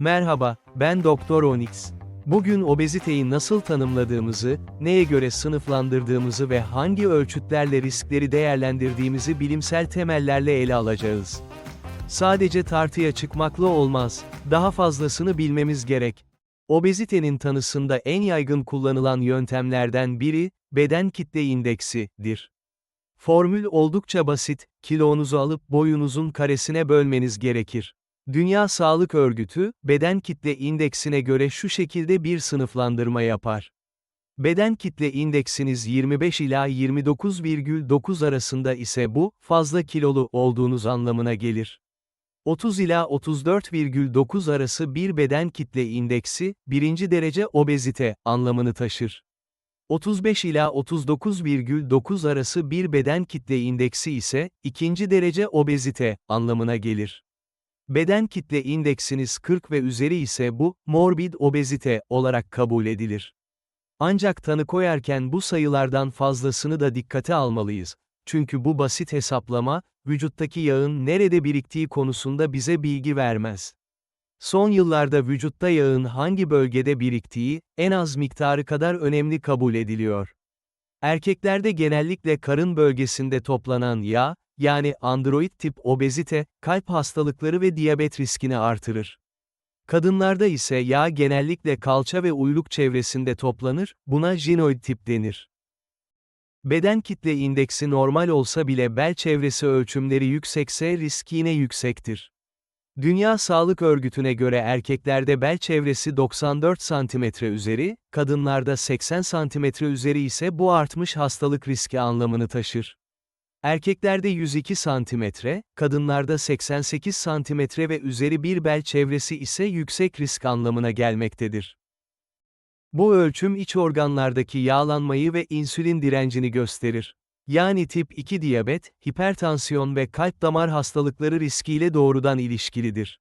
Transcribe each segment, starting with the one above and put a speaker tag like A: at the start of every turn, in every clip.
A: Merhaba, ben Doktor Onyx. Bugün obeziteyi nasıl tanımladığımızı, neye göre sınıflandırdığımızı ve hangi ölçütlerle riskleri değerlendirdiğimizi bilimsel temellerle ele alacağız. Sadece tartıya çıkmakla olmaz, daha fazlasını bilmemiz gerek. Obezitenin tanısında en yaygın kullanılan yöntemlerden biri, beden kitle indeksidir. Formül oldukça basit, kilonuzu alıp boyunuzun karesine bölmeniz gerekir. Dünya Sağlık Örgütü, beden kitle indeksine göre şu şekilde bir sınıflandırma yapar. Beden kitle indeksiniz 25 ila 29,9 arasında ise bu, fazla kilolu olduğunuz anlamına gelir. 30 ila 34,9 arası bir beden kitle indeksi, birinci derece obezite anlamını taşır. 35 ila 39,9 arası bir beden kitle indeksi ise, ikinci derece obezite anlamına gelir. Beden kitle indeksiniz 40 ve üzeri ise bu, morbid obezite olarak kabul edilir. Ancak tanı koyarken bu sayılardan fazlasını da dikkate almalıyız. Çünkü bu basit hesaplama, vücuttaki yağın nerede biriktiği konusunda bize bilgi vermez. Son yıllarda vücutta yağın hangi bölgede biriktiği, en az miktarı kadar önemli kabul ediliyor. Erkeklerde genellikle karın bölgesinde toplanan yağ, yani android tip obezite, kalp hastalıkları ve diyabet riskini artırır. Kadınlarda ise yağ genellikle kalça ve uyluk çevresinde toplanır, buna jinoid tip denir. Beden kitle indeksi normal olsa bile bel çevresi ölçümleri yüksekse risk yine yüksektir. Dünya Sağlık Örgütü'ne göre erkeklerde bel çevresi 94 cm üzeri, kadınlarda 80 cm üzeri ise bu artmış hastalık riski anlamını taşır. Erkeklerde 102 cm, kadınlarda 88 cm ve üzeri bir bel çevresi ise yüksek risk anlamına gelmektedir. Bu ölçüm iç organlardaki yağlanmayı ve insülin direncini gösterir. Yani tip 2 diyabet, hipertansiyon ve kalp damar hastalıkları riskiyle doğrudan ilişkilidir.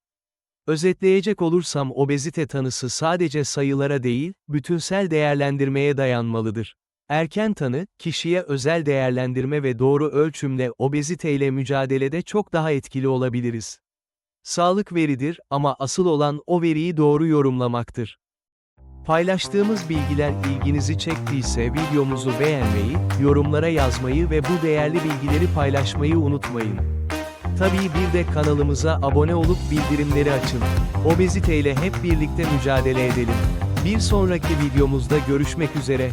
A: Özetleyecek olursam obezite tanısı sadece sayılara değil, bütünsel değerlendirmeye dayanmalıdır. Erken tanı, kişiye özel değerlendirme ve doğru ölçümle obeziteyle mücadelede çok daha etkili olabiliriz. Sağlık veridir ama asıl olan o veriyi doğru yorumlamaktır. Paylaştığımız bilgiler ilginizi çektiyse videomuzu beğenmeyi, yorumlara yazmayı ve bu değerli bilgileri paylaşmayı unutmayın. Tabii bir de kanalımıza abone olup bildirimleri açın. Obeziteyle hep birlikte mücadele edelim. Bir sonraki videomuzda görüşmek üzere.